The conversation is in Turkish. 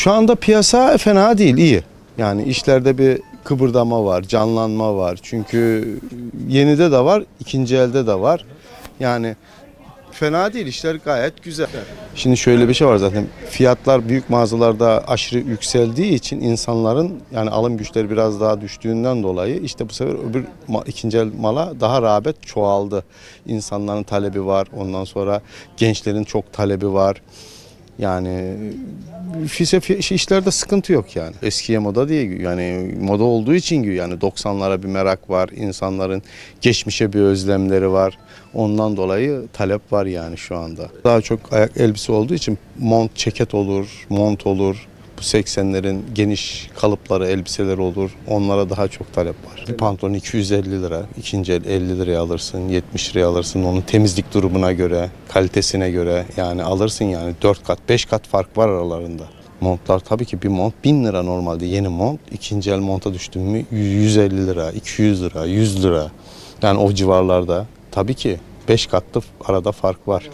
Şu anda piyasa fena değil, iyi. Yani işlerde bir kıpırdama var, canlanma var. Çünkü yenide de var, ikinci elde de var. Yani fena değil, işler gayet güzel. Şimdi şöyle bir şey var zaten. Fiyatlar büyük mağazalarda aşırı yükseldiği için insanların yani alım güçleri biraz daha düştüğünden dolayı işte bu sefer öbür ikinci el mala daha rağbet çoğaldı. İnsanların talebi var. Ondan sonra gençlerin çok talebi var. Yani fise fi- işlerde sıkıntı yok yani. Eskiye moda değil yani moda olduğu için yani 90'lara bir merak var. insanların geçmişe bir özlemleri var. Ondan dolayı talep var yani şu anda. Daha çok ayak elbise olduğu için mont, ceket olur, mont olur. Bu 80'lerin geniş kalıpları, elbiseler olur. Onlara daha çok talep var. Bir pantolon 250 lira, ikinci el 50 liraya alırsın, 70 liraya alırsın. Onun temizlik durumuna göre, kalitesine göre yani alırsın yani 4 kat, 5 kat fark var aralarında. Montlar tabii ki bir mont 1000 lira normalde yeni mont. ikinci el monta düştün mü 150 lira, 200 lira, 100 lira. Yani o civarlarda tabii ki 5 katlı arada fark var.